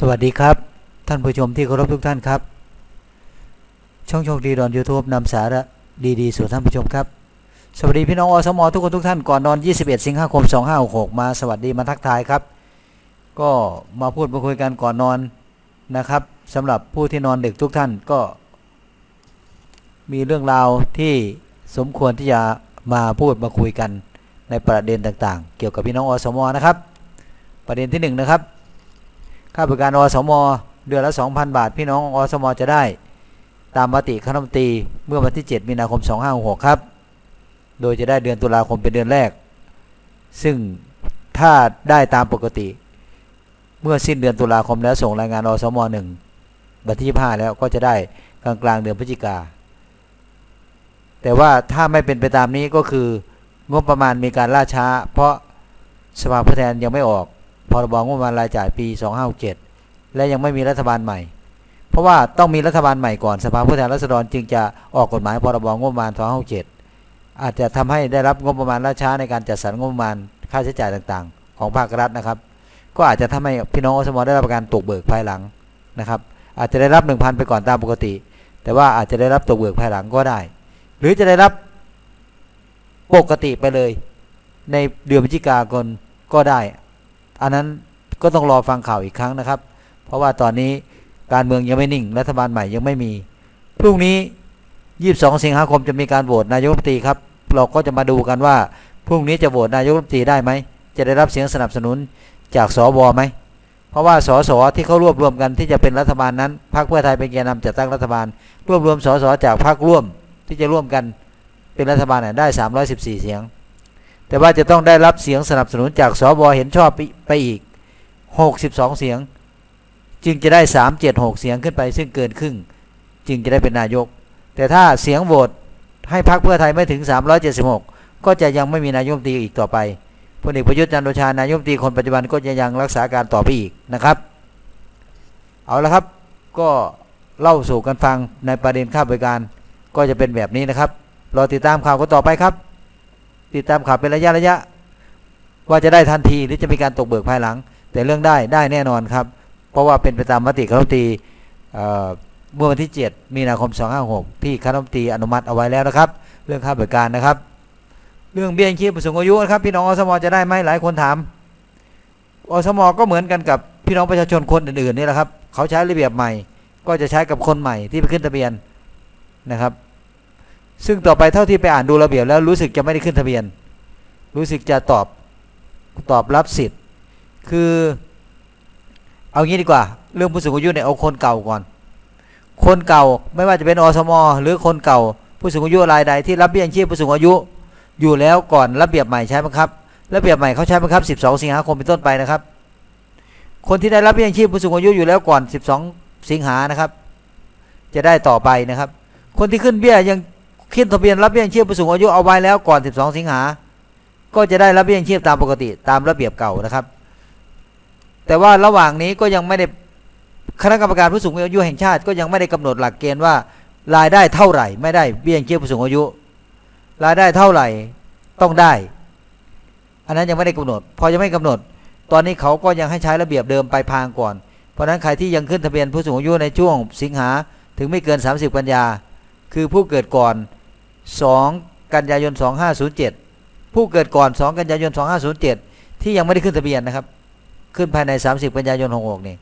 สวัสดีครับ ท่านผู้ชมที่เคารพทุกท่านครับ ช่องโชคดีดอนยูทูบนำสาระดีๆสู่ท่านผู้ชมครับ สวัสดีพี่น้องอสมทุกคนทุกท่านก่อนนอน 21 สิงหาคม 2566 มาสวัสดีมาทักทายครับ ก็มาพูดมาคุยกันก่อนนอนนะครับสำหรับผู้ที่นอนดึกทุกท่านก็ มีเรื่องราวที่สมควรที่จะมาพูดมาคุยกันในประเด็นต่างๆ เกี่ยวกับพี่น้องอสมนะครับ ประเด็นที่หนึ่งนะครับ ค่าบริการอสม เดือนละ 2,000 บาท พี่น้องอสม จะได้ ตามมติคณะรัฐมนตรีเมื่อวันที่ 7 มีนาคม 2566 ครับ โดยจะได้เดือนตุลาคมเป็นเดือนแรก ซึ่งถ้าได้ตามปกติ เมื่อสิ้นเดือนตุลาคมแล้วส่งรายงานอสม 1 วันที่ 25 แล้วก็จะได้กลางกลางเดือนพฤศจิกา แต่ว่าถ้าไม่เป็นไปตามนี้ก็คืองบประมาณมีการล่าช้า เพราะสภาผู้แทนยังไม่ออก พรบงบประมาณรายจ่ายปี 2567 และยังไม่มีรัฐบาลใหม่ เพราะว่าต้องมีรัฐบาลใหม่ก่อนสภาผู้แทนราษฎรจึงจะออกกฎหมายพรบงบประมาณ 2567 อาจจะทำให้ได้รับงบประมาณล่าช้าในการจัดสรรงบประมาณค่าใช้จ่ายต่างๆ ของภาครัฐนะครับ ก็อาจจะทำให้พี่น้องอสมได้รับการตกเบิกภายหลังนะครับ อาจจะได้รับ 1,000 ไปก่อนตามปกติ แต่ว่าอาจจะได้รับตกเบิกภายหลังก็ได้ หรือจะได้รับปกติไปเลย ในเดือนพฤศจิกายนก็ได้ อันนั้นก็ต้องรอฟังข่าวอีกครั้งนะครับ เพราะว่าตอนนี้การเมืองยังไม่นิ่ง รัฐบาลใหม่ยังไม่มี พรุ่งนี้ 22 สิงหาคมจะมีการโหวตนายกรัฐมนตรีครับ เราก็จะมาดูกันว่าพรุ่งนี้จะโหวตนายกรัฐมนตรีได้ไหม จะได้รับเสียงสนับสนุนจากสวไหม เพราะว่าสสที่เขารวบรวมกันที่จะเป็นรัฐบาลนั้น พรรคเพื่อไทยเป็นแกนนำจัดตั้งรัฐบาล รวบรวมสสจากพรรคร่วมที่จะร่วมกันเป็นรัฐบาลเนี่ยได้ 314 เสียง แต่ว่าจะต้องได้รับเสียงสนับสนุนจากสวเห็นชอบไปอีก 62 เสียง จึงจะได้ 376 เสียงขึ้นไป ซึ่งเกินครึ่ง จึงจะได้เป็นนายก แต่ถ้าเสียงโหวตให้พรรคเพื่อไทยไม่ถึง 376 ก็จะยังไม่มีนายกตีอีกต่อไปพลเอกประยุทธ์จันโอชานายกตีคนปัจจุบันก็จะยังรักษาการต่อไปอีกนะครับ เอาละครับก็เล่าสู่กันฟังในประเด็นค่าบริการก็จะเป็นแบบนี้นะครับรอติดตามข่าวกันต่อไปครับ ติดตามข่าวเป็นระยะระยะ ว่าจะได้ทันทีหรือจะมีการตกเบิกภายหลัง แต่เรื่องได้ได้แน่นอนครับ เพราะว่าเป็นไปตามมติคณะรัฐมนตรีเมื่อวันที่ 7 มีนาคม 256 ที่คณะรัฐมนตรีอนุมัติเอาไว้แล้วนะครับ เรื่องค่าบริการนะครับ เรื่องเบี้ยชีพผู้สูงอายุนะครับ พี่น้องอสมจะได้ไหมหลายคนถามอสมก็เหมือนกันกับพี่น้องประชาชนคนอื่นๆนี่แหละครับ เขาใช้ระเบียบใหม่ ก็จะใช้กับคนใหม่ที่ไปขึ้นทะเบียนนะครับ ซึ่งต่อไปเท่าที่ไปอ่านดูระเบียบแล้วรู้สึกจะไม่ได้ขึ้นทะเบียน รู้สึกจะตอบตอบรับสิทธิ์ คือเอางี้ดีกว่า เรื่องผู้สูงอายุเนี่ยเอาคนเก่าก่อน คนเก่าไม่ว่าจะเป็นอสม หรือคนเก่า ผู้สูงอายุรายใดที่รับเบี้ยยังชีพผู้สูงอายุอยู่แล้วก่อนระเบียบใหม่ใช้บังคับระเบียบใหม่เขาใช้บังคับ 12 สิงหาคมเป็นต้นไปนะครับ คนที่ได้รับเบี้ยยังชีพผู้สูงอายุอยู่แล้วก่อน 12 สิงหานะครับ จะได้ต่อไปนะครับ คนที่ขึ้นเบี้ยยัง ขึ้นทะเบียนรับเบี้ยยังชีพผู้สูงอายุเอาไว้แล้วก่อน 12 สิงหา ก็จะได้รับเบี้ยยังชีพตามปกติตามระเบียบเก่านะครับ แต่ว่าระหว่างนี้ก็ยังไม่ได้คณะกรรมการผู้สูงอายุแห่งชาติก็ยังไม่ได้กำหนดหลักเกณฑ์ว่ารายได้เท่าไหร่ ไม่ได้เบี้ยยังชีพผู้สูงอายุ รายได้เท่าไหร่ต้องได้ อันนั้นยังไม่ได้กำหนด พอยังไม่กำหนด ตอนนี้เขาก็ยังให้ใช้ระเบียบเดิมไปพางก่อน เพราะฉะนั้นใครที่ยังขึ้นทะเบียนผู้สูงอายุในช่วงสิงหาถึงไม่เกิน 30 กันยาคือผู้เกิดก่อน 2 กันยายน 2507 ผู้เกิดก่อน 2 กันยายน 2507 ที่ยังไม่ได้ขึ้นทะเบียนนะครับ ขึ้นภายใน 30 กันยายน 66 นี่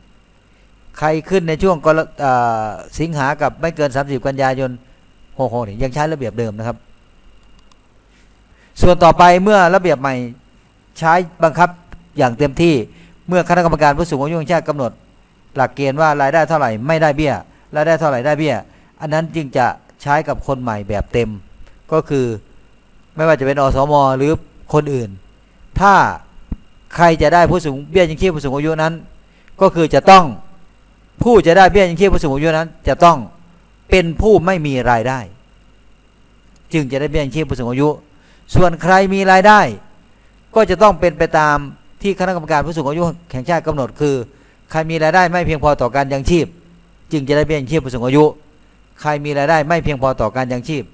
ใครขึ้นในช่วงกรสิงหากับไม่เกิน 30 กันยายน 66 นี่ยังใช้ระเบียบเดิมนะครับ ส่วนต่อไปเมื่อระเบียบใหม่ใช้บังคับอย่างเต็มที่เมื่อคณะกรรมการผู้สูงอายุแห่งชาติกำหนด หลักเกณฑ์ว่ารายได้เท่าไหร่ไม่ได้เบี้ยรายได้เท่าไหร่ได้เบี้ย อันนั้นจึงจะใช้กับคนใหม่แบบเต็ม ก็คือไม่ว่าจะเป็นอสมหรือคนอื่น ถ้าใครจะได้ผู้สูงเบี้ยยังชีพผู้สูงอายุนั้น ก็คือจะต้องผู้จะได้เบี้ยยังชีพผู้สูงอายุนั้น จะต้องเป็นผู้ไม่มีรายได้ จึงจะได้เบี้ยยังชีพผู้สูงอายุ ส่วนใครมีรายได้ ก็จะต้องเป็นไปตามที่คณะกรรมการผู้สูงอายุแห่งชาติกำหนดคือ ใครมีรายได้ไม่เพียงพอต่อการยังชีพ จึงจะได้เบี้ยยังชีพผู้สูงอายุ ใครมีรายได้ไม่เพียงพอต่อการยังชีพ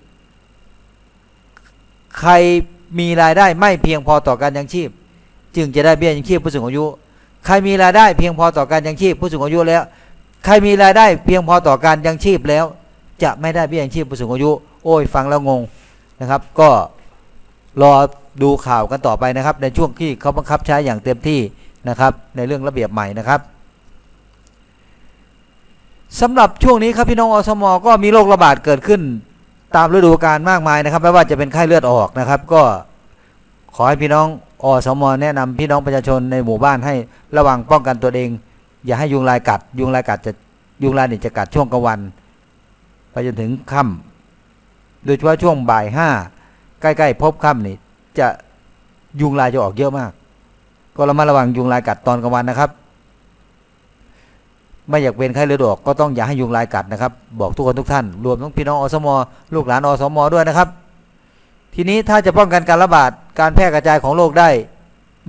ใครมีรายได้ไม่เพียงพอต่อการยังชีพ จึงจะได้เบี้ยยังชีพผู้สูงอายุ ใครมีรายได้เพียงพอต่อการยังชีพผู้สูงอายุแล้ว ใครมีรายได้เพียงพอต่อการยังชีพแล้ว จะไม่ได้เบี้ยยังชีพผู้สูงอายุ โอ้ยฟังแล้วงงนะครับ ก็รอดูข่าวกันต่อไปนะครับ ในช่วงที่เขาบังคับใช้อย่างเต็มที่นะครับ ในเรื่องระเบียบใหม่นะครับสำหรับช่วงนี้ครับพี่น้องอสมก็มีโรคระบาดเกิดขึ้น ตามฤดูกาลมากมายนะครับไม่ว่าจะเป็นไข้เลือดออกนะครับ ก็ขอให้พี่น้องอสมแนะนำพี่น้องประชาชนในหมู่บ้านให้ระวังป้องกันตัวเอง อย่าให้ยุงลายกัด ยุงลายกัดจะยุงลายนี่จะกัดช่วงกลางวันไปจนถึงค่ำโดยเฉพาะช่วงบ่ายห้าใกล้ๆพบค่ำนี่จะยุงลายจะออกเยอะมาก ก็ระมัดระวังยุงลายกัดตอนกลางวันนะครับ ไม่อยากเป็นไข้เลือดออกก็ต้องอย่าให้ยุงลายกัดนะครับ บอกทุกคนทุกท่าน รวมทั้งพี่น้องอสมลูกหลานอสมด้วยนะครับ ทีนี้ถ้าจะป้องกันการระบาดการแพร่กระจายของโรคได้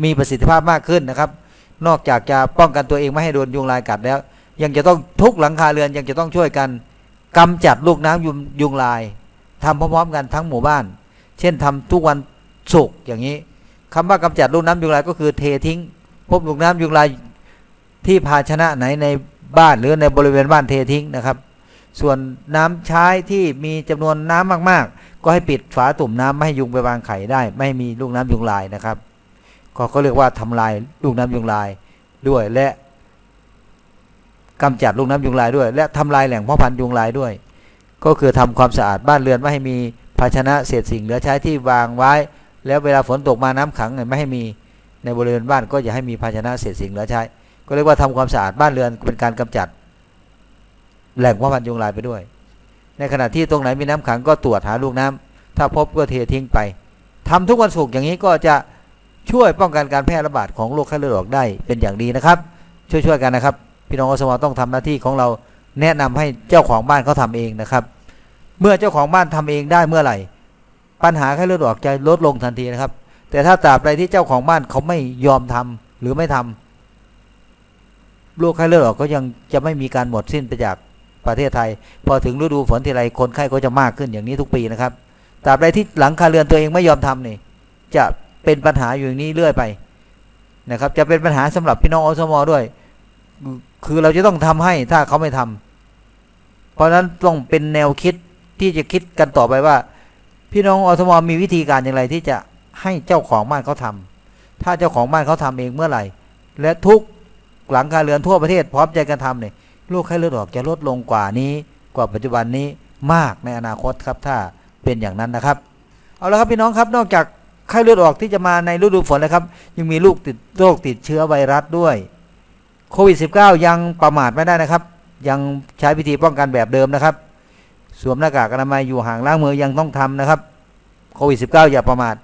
มีประสิทธิภาพมากขึ้นนะครับ นอกจากจะป้องกันตัวเองไม่ให้โดนยุงลายกัดแล้ว ยังจะต้องทุกหลังคาเรือนยังจะต้องช่วยกันกำจัดลูกน้ำยุงยุงลายทำพร้อมๆกันทั้งหมู่บ้าน เช่นทำทุกวันศุกร์อย่างนี้คำว่ากำจัดลูกน้ำยุงลายก็คือเททิ้ง พบลูกน้ำยุงลายที่ภาชนะไหนใน บ้านหรือในบริเวณบ้านเททิ้งนะครับ ส่วนน้ำใช้ที่มีจำนวนน้ำมากๆ ก็ให้ปิดฝาตุ่มน้ำไม่ให้ยุงไปวางไข่ได้ ไม่ให้มีลูกน้ำยุงลายนะครับก็เขาเรียกว่าทำลายลูกน้ำยุงลายด้วยและกำจัดลูกน้ำยุงลายด้วย และทำลายแหล่งพาะพันธุ์ยุงลายด้วย ก็คือทำความสะอาดบ้านเรือนไม่ให้มีภาชนะเศษสิ่งเหลือใช้ที่วางไว้ แล้วเวลาฝนตกมาน้ำขังไม่ให้มีในบริเวณบ้านก็อย่าให้มีภาชนะเศษสิ่งเหลือใช้ ก็เรียกว่าทำความสะอาดบ้านเรือนเป็นการกำจัด แหล่งเพาพันธ์ยุงลายไปด้วย ในขณะที่ตรงไหนมีน้ำขังก็ตรวจหาลูกน้ำถ้าพบก็เททิ้งไปทำทุกวันศุกร์อย่างนี้ก็จะช่วยป้องกันการแพร่ระบาดของโรคไข้เลือดออกได้เป็นอย่างดีนะครับ ช่วยๆกันนะครับ พี่น้องอสมต้องทำหน้าที่ของเราแนะนำให้เจ้าของบ้านเขาทำเองนะครับ เมื่อเจ้าของบ้านทำเองได้เมื่อไหร่ ปัญหาไข้เลือดออกจะลดลงทันทีนะครับ แต่ถ้าตราบใดที่เจ้าของบ้านเขาไม่ยอมทำหรือไม่ทำ โรคไข้เลือดออกก็ยังจะไม่มีการหมดสิ้นไปจากประเทศไทย พอถึงฤดูฝนทีไรคนไข้ก็จะมากขึ้นอย่างนี้ทุกปีนะครับตราบใดที่หลังคาเรือนตัวเองไม่ยอมทำนี่จะเป็นปัญหาอยู่อย่างนี้เรื่อยไปนะครับ จะเป็นปัญหาสำหรับพี่น้องอสมด้วย คือเราจะต้องทำให้ถ้าเขาไม่ทำเพราะฉะนั้นต้องเป็นแนวคิดที่จะคิดกันต่อไปว่า พี่น้องอสมมีวิธีการอย่างไรที่จะให้เจ้าของบ้านเขาทำถ้าเจ้าของบ้านเขาทำเองเมื่อไหร่ และทุก หลังคาเรือนทั่วประเทศพร้อมใจกันทำเนี่ยโรคไข้เลือดออกจะลดลงกว่านี้ กว่าปัจจุบันนี้มากในอนาคตครับถ้าเป็นอย่างนั้นนะครับ เอาละครับพี่น้องครับนอกจากไข้เลือดออกที่จะมาในฤดูฝนแล้วครับ ยังมีลูกติดโรคติดเชื้อไวรัสด้วยโควิด -19 ยังประมาทไม่ได้นะครับ ยังใช้วิธีป้องกันแบบเดิมนะครับ สวมหน้ากากอนามัยอยู่ห่างล้างมือยังต้องทำนะครับโควิด -19 อย่าประมาท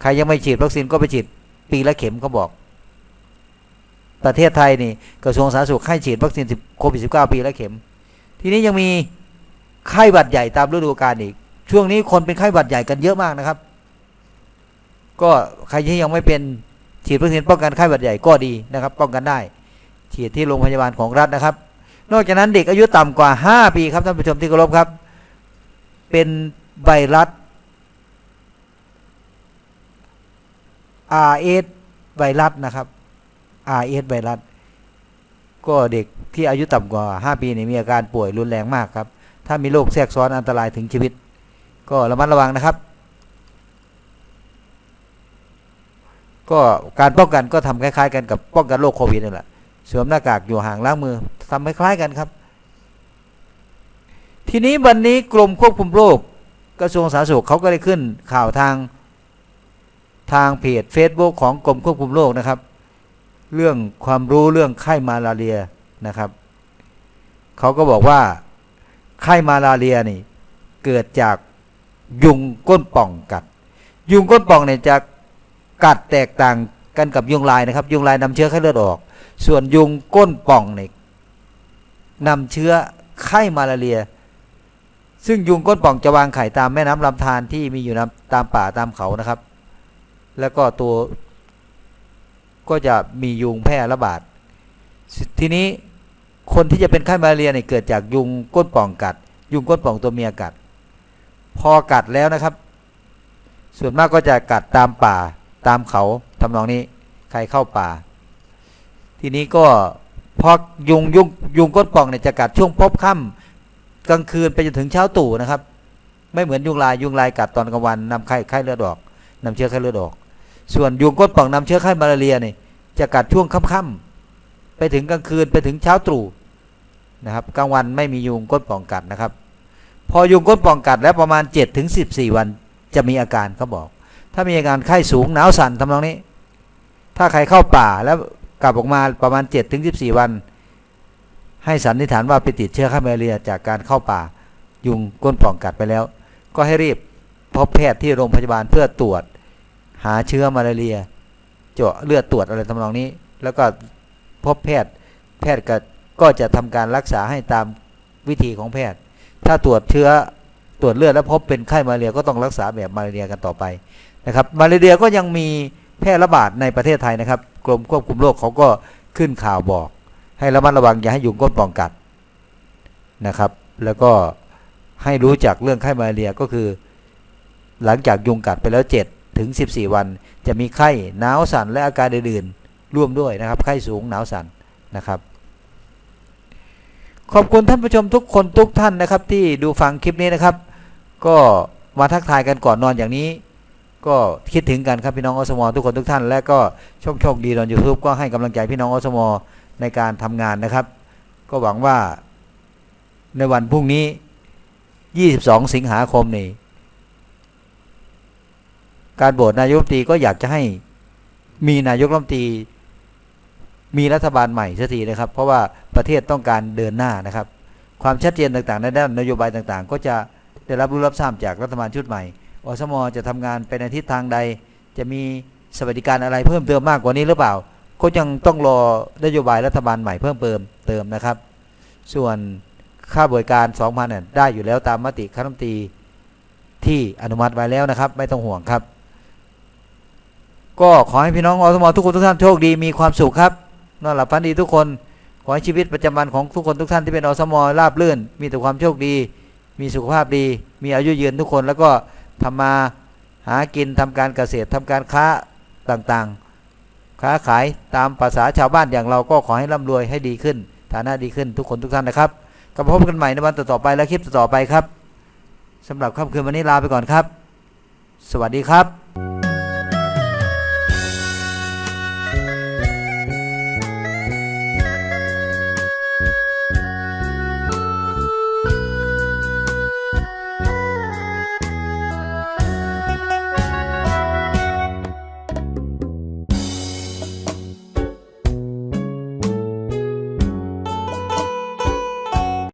ใครยังไม่ฉีดวัคซีนก็ไปฉีดปีละเข็มเขาบอก ประเทศไทยนี่กระทรวงสาธารณสุขให้ฉีดวัคซีนโควิด -19 ปีละเข็ม ทีนี้ยังมีไข้หวัดใหญ่ตามฤดูกาลอีก ช่วงนี้คนเป็นไข้หวัดใหญ่กันเยอะมากนะครับ ก็ใครที่ยังไม่เป็นฉีดวัคซีนป้องกันไข้หวัดใหญ่ก็ดีนะครับ ป้องกันได้ ฉีดที่โรงพยาบาลของรัฐนะครับ นอกจากนั้นเด็กอายุต่ำกว่า 5 ปีครับท่านผู้ชมที่เคารพครับ เป็นไวรัส RS ไวรัสนะครับ RS ไวรัสก็เด็กที่อายุต่ำกว่า 5 ปีนี่มีอาการป่วยรุนแรงมากครับ ถ้ามีโรคแทรกซ้อนอันตรายถึงชีวิต ก็ระมัดระวังนะครับ ก็การป้องกันก็ทำคล้าย ๆ กันกับป้องกันโรคโควิดนี่นแหละสวมหน้ากากอยู่ห่างล้างมือทำคล้ายๆกันครับ ทีนี้วันนี้กรมควบคุมโรคกระทรวงสาธารณสุขเขาก็ได้ขึ้นข่าวทางทางเพจ Facebook ของกรมควบคุมโรคนะครับ เรื่องความรู้เรื่องไข้มาลาเรียนะครับเขาก็บอกว่าไข้มาลาเรียนี่ เกิดจากยุงก้นป่องกัด ยุงก้นป่องเนี่ยจะกัดแตกต่างกันกับยุงลายนะครับ ยุงลายนำเชื้อไข้เลือดออก ส่วนยุงก้นป่องเนี่ยนำเชื้อไข้มาลาเรีย ซึ่งยุงก้นป่องจะวางไข่ตามแม่น้ำลำธารที่มีอยู่ตามป่าตามเขานะครับ แล้วก็ตัว ก็จะมียุงแพร่ระบาด ทีนี้คนที่จะเป็นไข้มาเรียเนี่ยเกิดจากยุงก้นป่องกัด ยุงก้นป่องตัวเมียกัด พอกัดแล้วนะครับ ส่วนมากก็จะกัดตามป่าตามเขาทำนองนี้ ใครเข้าป่า ทีนี้ก็พอยุงยุงยุงก้นป่องเนี่ยจะกัดช่วงพบค่ำกลางคืนไปจนถึงเช้าตู่นะครับ ไม่เหมือนยุงลายยุงลายกัดตอนกลางวันนำไข้ไข้เลือดออกนำเชื้อไข้เลือดออก ส่วนยุงก้นป่องนำเชื้อไข้มาลาเรียเนี่ย จะกัดช่วงค่ำๆไปถึงกลางคืนไปถึงเช้าตรู่นะครับกลางวันไม่มียุงก้นป่องกัดนะครับ พอยุงก้นป่องกัดแล้วประมาณ7ถึง14 วันจะมีอาการเขาบอก ถ้ามีอาการไข้สูงหนาวสั่นทำนองนี้ ถ้าใครเข้าป่าแล้วกลับออกมาประมาณ7ถึง14 วัน ให้สันนิษฐานว่าไปติดเชื้อไข้มาลเรียจากการเข้าป่า ยุงก้นป่องกัดไปแล้ว ก็ให้รีบพบแพทย์ที่โรงพยาบาลเพื่อตรวจ หาเชื้อมาลาเรีย เจาะเลือดตรวจอะไรทำนองนี้ แล้วก็พบแพทย์แพทย์ก็ก็จะทำการรักษาให้ตามวิธีของแพทย์ ถ้าตรวจเชื้อตรวจเลือดแล้วพบเป็นไข้มาเรียก็ต้องรักษาแบบมาเรียกันต่อไปนะครับ มาเรียก็ยังมีแพร่ระบาดในประเทศไทยนะครับ กรมควบคุมโรคเขาก็ขึ้นข่าวบอก ให้ระมัดระวังอย่าให้ยุงก้นป่องกัดนะครับ แล้วก็ให้รู้จักเรื่องไข้มาลาเรียก็คือ หลังจากยุงกัดไปแล้ว7 ถึง 14 วัน จะมีไข้หนาวสั่นและอาการอื่นๆร่วมด้วยนะครับไข้สูงหนาวสั่นนะครับขอบคุณท่านผู้ชมทุกคนทุกท่านนะครับ ที่ดูฟังคลิปนี้นะครับ ก็มาทักทายกันก่อนนอนอย่างนี้ ก็คิดถึงกันครับพี่น้องอสมทุกคนทุกท่าน และก็โชคโชคดีตอนยูทูบก็ให้กำลังใจพี่น้องอสมในการทำงานนะครับ ก็หวังว่าในวันพรุ่งนี้ 22 สิงหาคมนี้ การโหวตนายกรัฐมนตรีก็อยากจะให้มีนายกรัฐมนตรี มีรัฐบาลใหม่สักทีนะครับ เพราะว่าประเทศต้องการเดินหน้านะครับ ความชัดเจนต่างๆในด้านนโยบายต่างๆ ก็จะได้รับรู้รับทราบจากรัฐบาลชุดใหม่อสมจะทำงานไปในทิศทางใด จะมีสวัสดิการอะไรเพิ่มเติมมากกว่านี้หรือเปล่า ก็ยังต้องรอนโยบายรัฐบาลใหม่เพิ่มเติมเติมนะครับ ส่วนค่าบริการ 2,000เนี่ยได้อยู่แล้วตามมติคณะรัฐมนตรีที่อนุมัติไว้แล้วนะครับ ไม่ต้องห่วงครับ ก็ขอให้พี่น้องอสมทุกคนทุกท่านโชคดีมีความสุขครับนอนหลับฝันดีทุกคน ขอให้ชีวิตประจำวันของทุกคนทุกท่านที่เป็นอสมราบรื่น มีแต่ความโชคดี มีสุขภาพดี มีอายุยืนทุกคนแล้วก็ทำมาหากินทำการเกษตรทำการค้าต่างๆ ค้าขายตามภาษาชาวบ้านอย่างเราก็ขอให้ร่ำรวยให้ดีขึ้น ฐานะดีขึ้นทุกคนทุกท่านนะครับกลับพบกันใหม่ในวันต่อๆไปและคลิปต่อๆไปครับสำหรับค่ำคืนวันนี้ลาไปก่อนครับ สวัสดีครับ